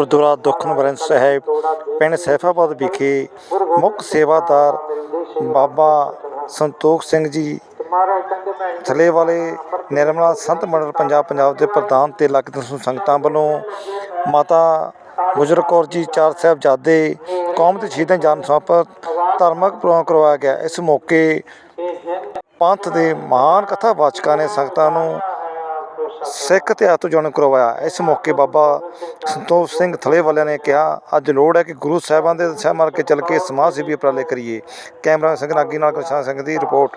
ਗੁਰਦੁਆਰਾ ਦੁਖਨਿਵਾਰਨ ਸਾਹਿਬ, ਪਿੰਡ ਸੈਫਾਬਾਦ ਵਿਖੇ ਮੁੱਖ ਸੇਵਾਦਾਰ ਬਾਬਾ ਸੰਤੋਖ ਸਿੰਘ ਜੀ ਥਲੇ ਵਾਲੇ ਨਿਰਮਲਾ ਸੰਤ ਮੰਡਲ ਪੰਜਾਬ ਪੰਜਾਬ ਦੇ ਪ੍ਰਧਾਨ ਤੇ ਲੱਖ ਦਸੂ ਸੰਗਤਾਂ ਵੱਲੋਂ ਮਾਤਾ ਗੁਜਰ ਕੌਰ ਜੀ, ਚਾਰ ਸਾਹਿਬਜ਼ਾਦੇ, ਕੌਮ ਦੇ ਸ਼ਹੀਦਾਂ ਜਨ ਸਮਾਪਤ ਧਾਰਮਿਕ ਪ੍ਰੋਗਰਾਮ ਕਰਵਾਇਆ ਗਿਆ। ਇਸ ਮੌਕੇ ਪੰਥ ਦੇ ਮਹਾਨ ਕਥਾਵਾਚਕਾਂ ਨੇ ਸੰਗਤਾਂ ਨੂੰ ਸਿੱਖ ਇਤਿਹਾਸ ਤੋਂ ਜਾਣੂ ਕਰਵਾਇਆ। ਇਸ ਮੌਕੇ ਬਾਬਾ ਸੰਤੋਖ ਸਿੰਘ ਥਲੇ ਵਾਲਿਆਂ ਨੇ ਕਿਹਾ, ਅੱਜ ਲੋੜ ਹੈ ਕਿ ਗੁਰੂ ਸਾਹਿਬਾਨ ਦੇ ਦਸ਼ਾ ਮਾਰ ਕੇ ਚੱਲ ਕੇ ਸਮਾਜ ਸੇਵੀ ਉਪਰਾਲੇ ਕਰੀਏ। ਕੈਮਰਾ ਸਿੰਘ ਨਾਗੀ ਨਾਲ ਕਿਸ਼ਨ ਸਿੰਘ ਦੀ ਰਿਪੋਰਟ।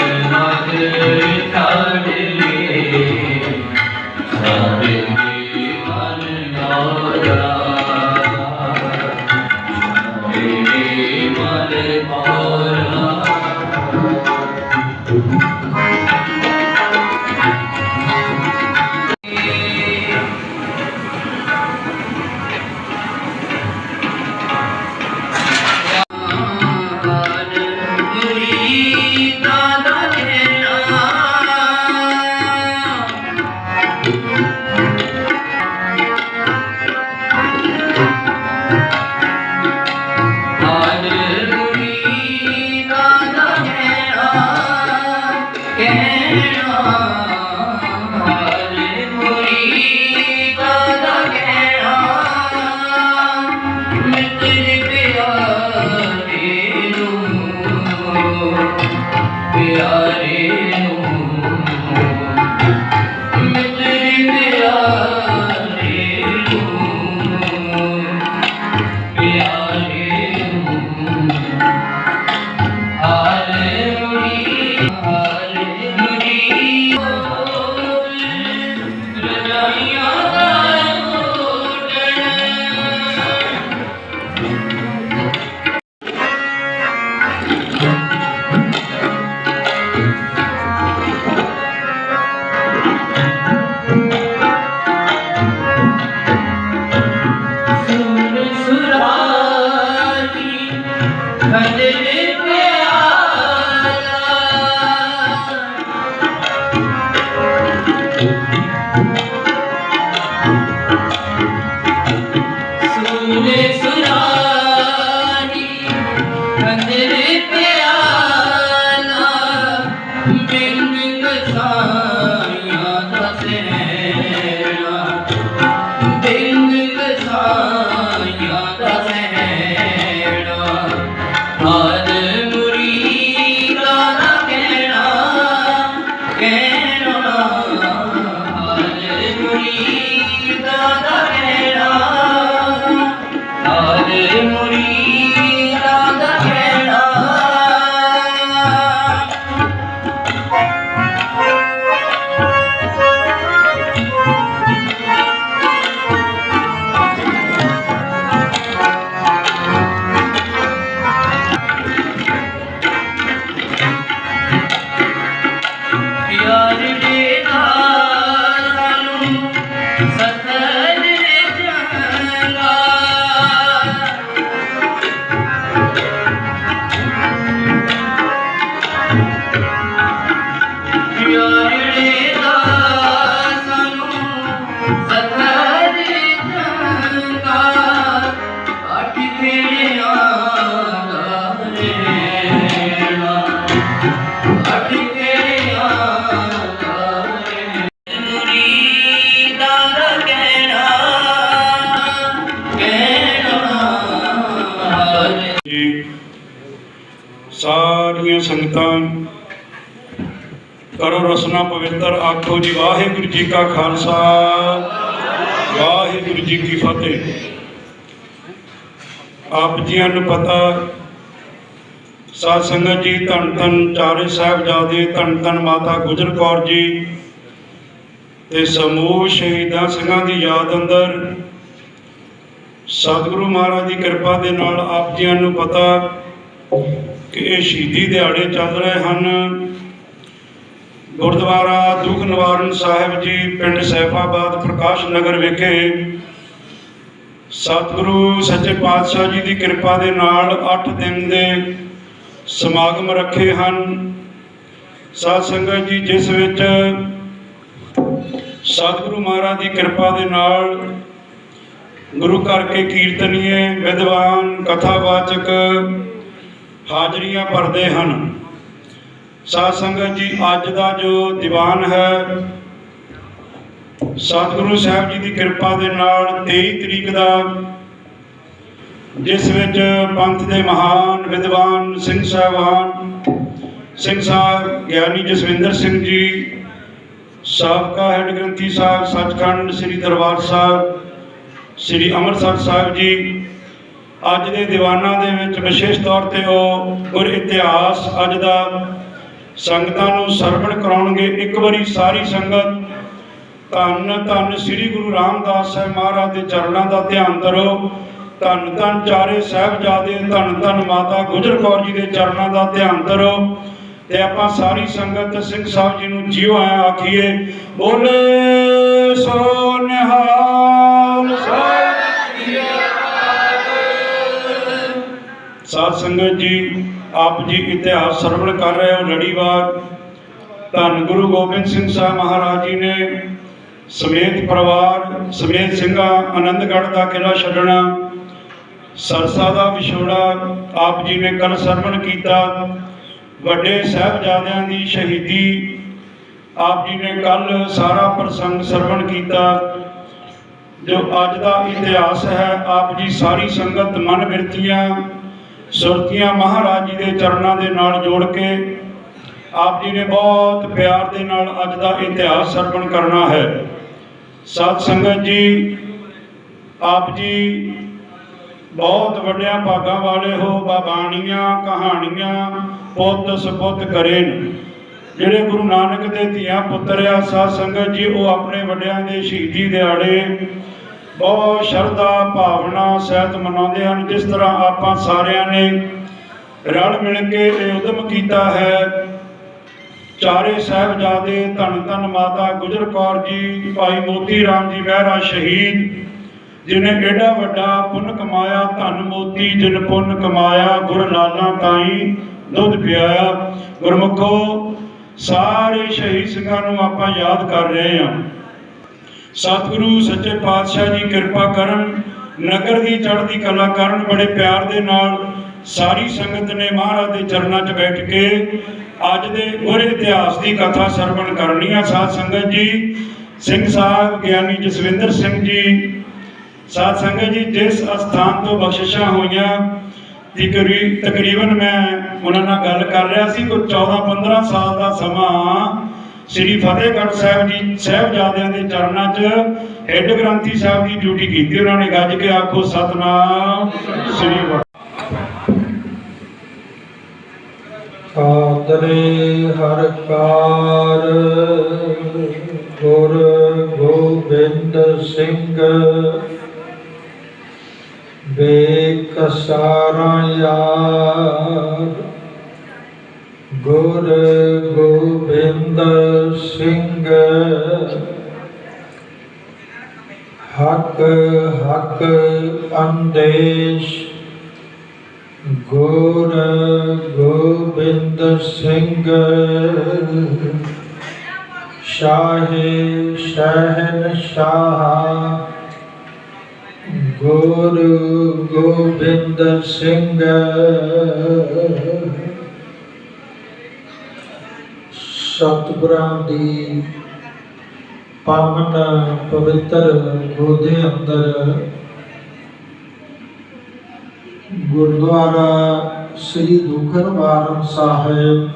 ਵਾਗੇ ਜਗ ਸੰਗਤਾਂ, ਕਰੋ ਰਸਨਾ ਪਵਿੱਤਰ ਆਖੋ ਜੀ, ਵਾਹਿਗੁਰੂ ਜੀ ਕਾ ਖਾਲਸਾ, ਵਾਹਿਗੁਰੂ ਜੀ ਕੀ ਫਤਿਹ। ਆਪ ਜੀਆਂ ਨੂੰ ਪਤਾ, ਸਾਧ ਸੰਗਤ ਜੀ, ਧੰਨ ਧੰਨ ਚਾਰੇ ਸਾਹਿਬਜ਼ਾਦੇ, ਧੰਨ ਧੰਨ ਮਾਤਾ ਗੁਜਰ ਕੌਰ ਜੀ, ਤੇ ਸਮੂਹ ਸ਼ਹੀਦਾਂ ਸਿੰਘਾਂ ਦੀ ਯਾਦ ਅੰਦਰ, ਸਤਿਗੁਰੂ ਮਹਾਰਾਜ ਦੀ ਕਿਰਪਾ ਦੇ ਨਾਲ ਆਪ ਜੀਆਂ ਨੂੰ ਪਤਾ ਕਿ ਇਹ ਸ਼ਹੀਦੀ ਦਿਹਾੜੇ ਚੱਲ ਰਹੇ ਹਨ। ਗੁਰਦੁਆਰਾ ਦੁੱਖ ਨਿਵਾਰਨ ਸਾਹਿਬ ਜੀ, ਪਿੰਡ ਸੈਫਾਬਾਦ, ਪ੍ਰਕਾਸ਼ ਨਗਰ ਵਿਖੇ ਸਤਿਗੁਰੂ ਸੱਚੇ ਪਾਤਸ਼ਾਹ ਜੀ ਦੀ ਕਿਰਪਾ ਦੇ ਨਾਲ 8 ਦਿਨ ਦੇ ਸਮਾਗਮ ਰੱਖੇ ਹਨ। ਸਾਧ ਸੰਗਤ ਜੀ, ਜਿਸ ਵਿੱਚ ਸਤਿਗੁਰੂ ਮਹਾਰਾਜ ਦੀ ਕਿਰਪਾ ਦੇ ਨਾਲ ਗੁਰੂ ਘਰ ਕੇ ਕੀਰਤਨੀਏ, ਵਿਦਵਾਨ, ਕਥਾਵਾਚਕ ਹਾਜ਼ਰੀਆਂ ਭਰਦੇ ਹਨ। ਸਾਧ ਸੰਗਤ ਜੀ, ਅੱਜ ਦਾ ਜੋ ਦੀਵਾਨ ਹੈ, ਸਤਿਗੁਰੂ ਸਾਹਿਬ ਜੀ ਦੀ ਕਿਰਪਾ ਦੇ ਨਾਲ 23 ਤਰੀਕ ਦਾ, ਜਿਸ ਵਿੱਚ ਪੰਥ ਦੇ ਮਹਾਨ ਵਿਦਵਾਨ, ਸਿੰਘ ਸਾਹਿਬਾਨ, ਸਿੰਘ ਸਾਹਿਬ ਗਿਆਨੀ ਜਸਵਿੰਦਰ ਸਿੰਘ ਜੀ, ਸਾਬਕਾ ਹੈੱਡ ਗ੍ਰੰਥੀ ਸਾਹਿਬ ਸੱਚਖੰਡ, ਸ੍ਰੀ ਦਰਬਾਰ ਸਾਹਿਬ, ਸ੍ਰੀ ਅੰਮ੍ਰਿਤਸਰ ਸਾਹਿਬ ਜੀ ਅੱਜ ਦੇ ਦੀਵਾਨਾਂ ਦੇ ਵਿੱਚ ਵਿਸ਼ੇਸ਼ ਤੌਰ ਤੇ ਉਹ ਗੁਰ ਇਤਿਹਾਸ ਅੱਜ ਦਾ ਸੰਗਤਾਂ ਨੂੰ ਸਰਵਣ ਕਰਾਉਣਗੇ। ਇੱਕ ਵਾਰੀ ਸਾਰੀ ਸੰਗਤ ਧੰਨ ਧੰਨ ਸ੍ਰੀ ਗੁਰੂ ਰਾਮਦਾਸ ਸਾਹਿਬ ਮਹਾਰਾਜ ਦੇ ਚਰਨਾਂ ਦਾ ਧਿਆਨ ਕਰੋ। ਧੰਨ ਧੰਨ ਚਾਰੇ ਸਾਹਿਬਜ਼ਾਦੇ, ਧੰਨ ਧੰਨ ਮਾਤਾ ਗੁਜਰ ਕੌਰ ਜੀ ਦੇ ਚਰਨਾਂ ਦਾ ਧਿਆਨ ਕਰੋ। ਤੇ ਆਪਾਂ ਸਾਰੀ ਸੰਗਤ ਸਿੰਘ ਸਾਹਿਬ ਜੀ ਨੂੰ ਜਿਉ ਆਇਆ ਆਖੀਏ, ਬੋਲੇ ਸੋ ਨਿਹਾਲ। ਸਾਧ ਸੰਗਤ ਜੀ, ਆਪ ਜੀ ਇਤਿਹਾਸ ਸਰਵਣ ਕਰ ਰਹੇ ਹੋ ਲੜੀਵਾਰ ਧੰਨ ਗੁਰੂ ਗੋਬਿੰਦ ਸਿੰਘ ਸਾਹਿਬ ਮਹਾਰਾਜ ਜੀ ਨੇ ਸਮੇਤ ਪਰਿਵਾਰ, ਸਮੇਤ ਸਿੰਘਾਂ, ਆਨੰਦਗੜ੍ਹ ਦਾ ਕਿਲਾ ਛੱਡਣਾ, ਸਰਸਾ ਦਾ ਵਿਛੋੜਾ ਆਪ ਜੀ ਨੇ ਕੱਲ ਸਰਵਣ ਕੀਤਾ। ਵੱਡੇ ਸਾਹਿਬਜ਼ਾਦਿਆਂ ਦੀ ਸ਼ਹੀਦੀ ਆਪ ਜੀ ਨੇ ਕੱਲ ਸਾਰਾ ਪ੍ਰਸੰਗ ਸਰਵਣ ਕੀਤਾ। ਜੋ ਅੱਜ ਦਾ ਇਤਿਹਾਸ ਹੈ, ਆਪ ਜੀ ਸਾਰੀ ਸੰਗਤ ਮਨ ਬਿਰਤੀਆਂ ਸੁਰਤੀਆਂ ਮਹਾਰਾਜ ਜੀ ਦੇ ਚਰਨਾਂ ਦੇ ਨਾਲ ਜੋੜ ਕੇ ਆਪ ਜੀ ਨੇ ਬਹੁਤ ਪਿਆਰ ਦੇ ਨਾਲ ਅੱਜ ਦਾ ਇਤਿਹਾਸ ਸਰਪਣ ਕਰਨਾ ਹੈ। ਸਤ ਸੰਗਤ ਜੀ, ਆਪ ਜੀ ਬਹੁਤ ਵੱਡਿਆਂ ਭਾਗਾਂ ਵਾਲੇ ਹੋ, ਬਾਬਾਣੀਆਂ, ਕਹਾਣੀਆਂ, ਪੁੱਤ ਸਪੁੱਤ ਕਰੇ ਜਿਹੜੇ ਗੁਰੂ ਨਾਨਕ ਦੇ ਧੀਆਂ ਪੁੱਤਰ ਆ ਸਾਧ ਸੰਗਤ ਜੀ, ਉਹ ਆਪਣੇ ਵੱਡਿਆਂ ਦੇ ਸ਼ਹੀਦੀ ਦਿਹਾੜੇ ਬਹੁਤ ਸ਼ਰਧਾ ਭਾਵਨਾ ਸਹਿਤ ਮਨਾਉਂਦੇ ਹਨ, ਜਿਸ ਤਰ੍ਹਾਂ ਆਪਾਂ ਸਾਰਿਆਂ ਨੇ ਰਲ ਮਿਲ ਕੇ ਇਹ ਉਦਮ ਕੀਤਾ ਹੈ। ਚਾਰੇ ਸਾਹਿਬਜ਼ਾਦੇ ਧੰਨ ਧੰਨ ਮਾਤਾ ਗੁਜਰ ਕੌਰ ਜੀ, ਭਾਈ ਮੋਤੀ ਰਾਮ ਜੀ ਮਹਿਰਾ ਸ਼ਹੀਦ, ਜਿਨੇ ਏਡਾ ਵੱਡਾ ਪੁੰਨ ਕਮਾਇਆ, ਧੰਨ ਮੋਤੀ ਜਿਨ ਪੁੰਨ ਕਮਾਇਆ, ਗੁਰ ਲਾਲਾਂ ਤਾਈ ਦੁੱਧ ਪਿਆਇਆ। ਗੁਰਮੁਖੋ, ਸਾਰੇ ਸ਼ਹੀਦ ਸਿੰਘਾਂ ਨੂੰ ਆਪਾਂ ਯਾਦ ਕਰ ਰਹੇ ਹਾਂ। ਸਤਿਗੁਰੂ, ਸੱਚੇ ਪਾਤਸ਼ਾਹ ਜੀ, ਕਿਰਪਾ ਕਰਨ। ਨਗਰ ਦੀ ਚੜ੍ਹਦੀ ਕਲਾ ਕਰਨ ਬੜੇ ਪਿਆਰ ਦੇ ਨਾਲ ਸਾਰੀ ਸੰਗਤ ਨੇ ਮਹਾਰਾਜ ਦੇ ਚਰਨਾਂ 'ਚ ਬੈਠ ਕੇ ਅੱਜ ਦੇ ਗੁਰ ਇਤਿਹਾਸ ਦੀ ਕਥਾ ਸਰਵਣ ਕਰਨੀ ਆ। ਸਾਧ ਸੰਗਤ ਜੀ, ਸਿੰਘ ਸਾਹਿਬ, ਗਿਆਨੀ ਜਸਵਿੰਦਰ ਸਿੰਘ ਜੀ, ਸਾਧ ਸੰਗਤ ਜੀ, ਜਿਸ ਅਸਥਾਨ ਤੋਂ ਬਖਸ਼ਿਸ਼ਾਂ ਹੋਈਆਂ, ਤਕਰੀ- ਤਕਰੀਬਨ ਮੈਂ ਉਹਨਾਂ ਨਾਲ ਗੱਲ ਕਰ ਰਿਹਾ ਸੀ, ਕੋਈ 14 15 ਸਾਲ ਦਾ ਸਮਾਂ ਸ੍ਰੀ ਫਤਿਹਗੜ੍ਹ ਸਾਹਿਬ ਜੀ ਸਾਹਿਬਜ਼ਾਦਿਆਂ ਦੇ ਚਰਨਾਂ 'ਚ ਹੈੱਡ ਗ੍ਰੰਥੀ ਸਾਹਿਬ ਦੀ ਡਿਊਟੀ ਕੀਤੀ ਉਹਨਾਂ ਨੇ, ਗੱਜ ਕੇ ਆਖੋ, ਸਤਨਾਮ ਸ੍ਰੀ ਆਦਰੇ ਹਰ ਕਾਰ ਗੁਰ ਗੋਬਿੰਦ ਸਿੰਘ। ਬੇਕਸਾਰਾ ਯਾਰ ਗੁਰ ਗੋਬਿੰਦ ਸਿੰਘ। ਹਕ ਹਕ ਅੰਦੇਸ਼। ਗੁਰ ਗੋਬਿੰਦ ਸਿੰਘ। ਸ਼ਾਹੇ ਸ਼ਹਿਨ ਸ਼ਾਹ ਗੁਰ ਗੋਬਿੰਦ ਸਿੰਘ। ਸਤਿਗੁਰਾਂ ਦੀ ਪਾਵਨ ਪਵਿੱਤਰ ਗੋਦੇ ਅੰਦਰ ਗੁਰਦੁਆਰਾ ਸ੍ਰੀ ਦੁਖਨਵਾਰਨ ਸਾਹਿਬ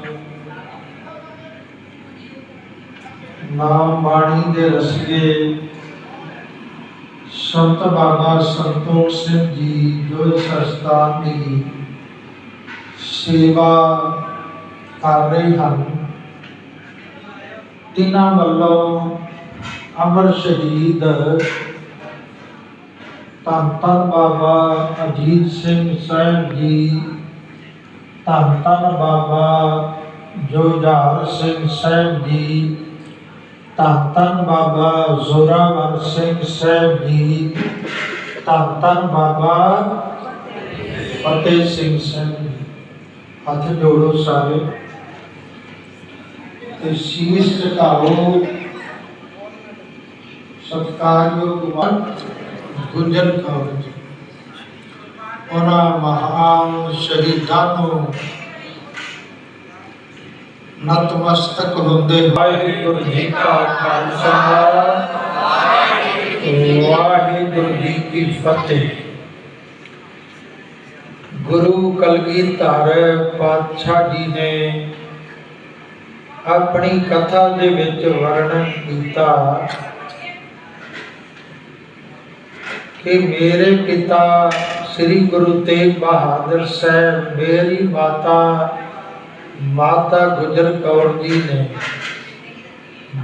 ਨਾਮ ਬਾਣੀ ਦੇ ਰਸੀਏ ਸੰਤ ਬਾਬਾ ਸੰਤੋਖ ਸਿੰਘ ਜੀ ਜੋ ਇਸ ਦੀ ਸੇਵਾ ਕਰ ਰਹੇ ਹਨ। ਤਿਨਾਂ ਵੱਲੋਂ ਅਮਰ ਸ਼ਹੀਦ ਧੰਨ ਧੰਨ ਬਾਬਾ ਅਜੀਤ ਸਿੰਘ ਸਾਹਿਬ ਜੀ, ਧੰਨ ਧੰਨ ਬਾਬਾ ਜੋਜਾਰ ਸਿੰਘ ਸਾਹਿਬ ਜੀ, ਧੰਨ ਧੰਨ ਬਾਬਾ ਜ਼ੋਰਾਵਰ ਸਿੰਘ ਸਾਹਿਬ ਜੀ, ਧੰਨ ਧੰਨ ਬਾਬਾ ਫਤਿਹ ਸਿੰਘ ਸਾਹਿਬ ਜੀ। ਹੱਥ ਜੋੜੋ ਸਾਰੇ। ਤੇ ਸ਼ੀਸ਼ ਝੁਕਾਓ ਸਤਿਕਾਰਯੋਗ ਗੁਰੂ ਗੁੰਜਰ ਕੌਰ ਜੀ ਉਹਨਾਂ ਮਹਾਨ ਸ਼ਹੀਦਾਂ ਨੂੰ ਨਤਮਸਤਕ ਹੁੰਦੇ ਵਾਹਿਗੁਰੂ ਜੀ ਕਾ ਖਾਲਸਾ ਵਾਹਿਗੁਰੂ ਜੀ ਕੀ ਫਤਿਹ ਗੁਰੂ ਕਲਗੀਧਰ ਪਾਤਸ਼ਾਹ ਜੀ ਨੇ ਆਪਣੀ ਕਥਾ ਦੇ ਵਿੱਚ ਵਰਣਨ ਕੀਤਾ ਕਿ ਮੇਰੇ ਪਿਤਾ ਸ੍ਰੀ ਗੁਰੂ ਤੇਗ ਬਹਾਦਰ ਸਾਹਿਬ, ਮੇਰੀ ਮਾਤਾ ਮਾਤਾ ਗੁਜਰ ਕੌਰ ਜੀ ਨੇ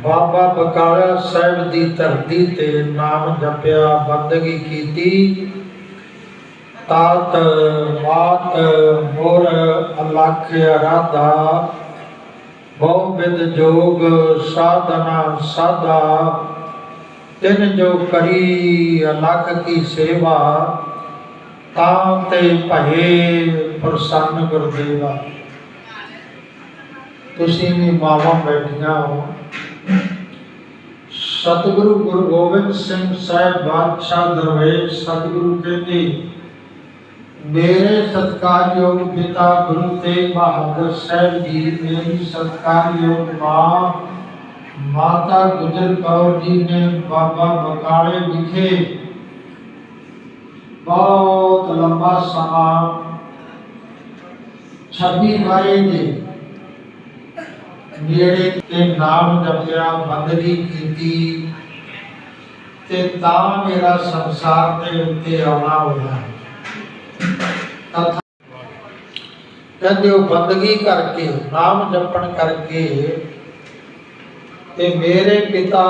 ਬਾਬਾ ਬਕਾਲਾ ਸਾਹਿਬ ਦੀ ਧਰਤੀ ਤੇ ਨਾਮ ਜਪਿਆ, ਬੰਦਗੀ ਕੀਤੀ। ਤਾਤ, ਮਾਤ, ਮੋਰ, ਅਲਖ, ਅਰਾਧਾ ਬਹੁ ਬਿਦ ਜੋਗ ਸਾਧਨਾ ਸਾਧਾ, ਤਿਨ ਜੋ ਕਰੀ ਅਲਖ ਕੀ ਸੇਵਾ, ਤਾਂ ਤੇ ਭਏ ਪ੍ਰਸੰਨ ਗੁਰਦੇਵਾ। ਤੁਸੀਂ ਵੀ ਮਾਵਾਂ ਬੈਠੀਆਂ ਹੋ। ਸਤਿਗੁਰੂ ਗੁਰੂ ਗੋਬਿੰਦ ਸਿੰਘ ਸਾਹਿਬ ਬਾਦਸ਼ਾਹ ਦਰਵੇਸ਼ ਸਤਿਗੁਰੂ ਕਹਿੰਦੇ ਮੇਰੇ ਸਤਕਾਰਯੋਗ ਪਿਤਾ ਗੁਰੂ ਤੇਗ ਬਹਾਦਰ ਸਾਹਿਬ ਜੀ ਮੇਰੀ ਸਤਕਾਰਯੋਗ ਮਾਂ ਮਾਤਾ ਗੁਜਰ ਕੌਰ ਜੀ ਨੇ ਬਾਬਾ ਬਕਾਲੇ ਵਿਖੇ ਬਹੁਤ ਲੰਬਾ ਸਮਾਂ 26 ਵਾਰੇ ਦੇ ਨੇੜੇ ਤੇ ਨਾਮ ਜਪਿਆ ਬੰਦਗੀ ਕੀਤੀ ਤੇ ਤਾਂ ਮੇਰਾ ਸੰਸਾਰ ਦੇ ਉੱਤੇ ਆਉਣਾ ਹੋਇਆ ਕਥਾ ਕਹਿੰਦੇ ਉਹ ਬੰਦਗੀ ਕਰਕੇ, ਨਾਮ ਜਪਣ ਕਰਕੇ ਤੇ ਮੇਰੇ ਪਿਤਾ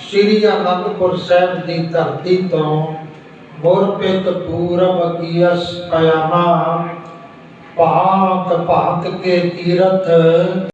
ਸ਼੍ਰੀ ਅਨੰਦਪੁਰ ਸਾਹਿਬ ਦੀ ਧਰਤੀ ਤੋਂ ਗੁਰਪਿਤ ਪੂਰਬ ਅਗਿਆਸ ਪਿਆਮਾ ਭਾਂਤ ਭਾਂਤ ਕੇ ਤੀਰਥ